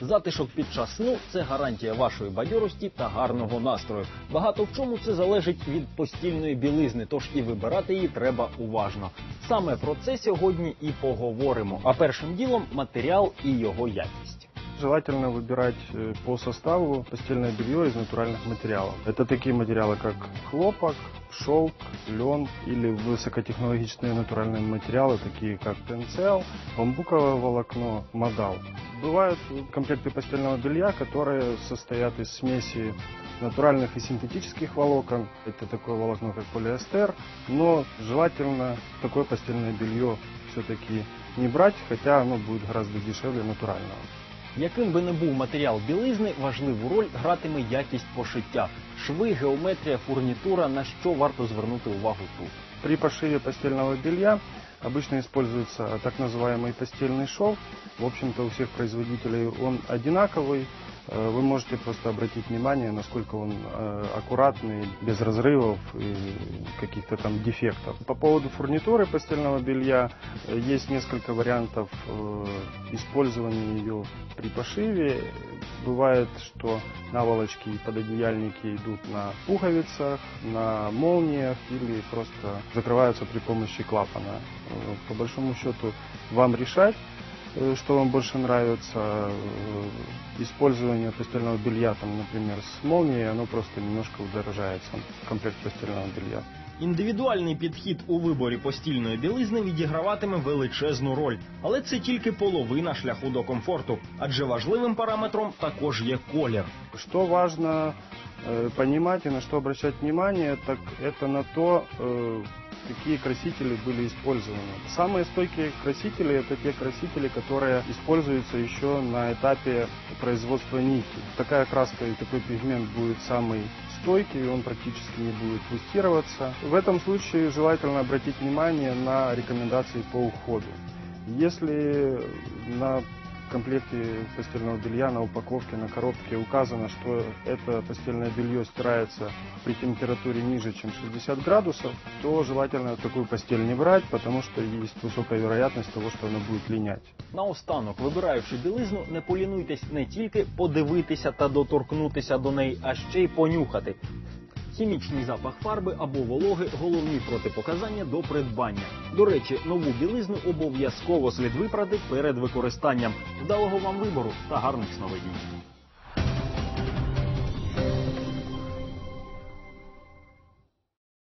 Затишок під час сну це гарантія вашої бадьорості та гарного настрою. Багато в чому це залежить від постільної білизни, тож і вибирати її треба уважно. Саме про це сьогодні і поговоримо. А першим ділом матеріал і його якість. Желательно выбирать э, по составу постельное белье из натуральных материалов. Это такие материалы, как хлопок, шелк, лен или высокотехнологичные натуральные материалы, такие как тенцел, бамбуковое волокно, модал. Бывают комплекты постельного белья, которые состоят из смеси натуральных и синтетических волокон. Это такое волокно, как полиэстер. Но желательно такое постельное белье все-таки не брать, хотя оно будет гораздо дешевле натурального. Яким би не був матеріал білизни, важливу роль гратиме якість пошиття, шви, геометрія, фурнітура, на що варто звернути увагу тут. При пошиве постельного белья обычно используется так называемый постельный шов. В общем-то, у всех производителей он одинаковый. Э, Вы можете просто обратить внимание, насколько он э, аккуратный, без разрывов и каких-то там дефектов. По поводу фурнитуры постельного белья э, есть несколько вариантов использования ее при пошиве. Бывает, что наволочки и пододеяльники идут на пуговицах, на молниях или просто закрываются при помощи клапана. По большому счету вам решать, что вам больше нравится. Э, Использование постельного белья, там, например, с молнией, оно просто немножко удорожает сам комплект постельного белья. Індивідуальний підхід у виборі постільної білизни відіграватиме величезну роль, але це тільки половина шляху до комфорту, адже важливим параметром також є колір. Что важно э, понимать и на что обращать внимание, так это на то, э, Какие красители были использованы. Самые стойкие красители это те красители, которые используются еще на этапе производства нити. Такая краска и такой пигмент будет самый стойкий, и он практически не будет твистироваться. В этом случае желательно обратить внимание на рекомендации по уходу. Если комплекте постельного белья на упаковке, на коробке указано, что это постельное белье стирается при температуре ниже, чем 60 градусов, то желательно такую постель не брать, потому что есть высокая вероятность того, что она будет линять. Наостанок, вибираючи білизну, не полінуйтесь не тільки подивитися та доторкнутися до неї, а ще й понюхати. Хімічний запах фарби або вологи головні протипоказання до придбання. До речі, нову білизну обов'язково слід випрати перед використанням. Вдалого вам вибору та гарних сновидінь.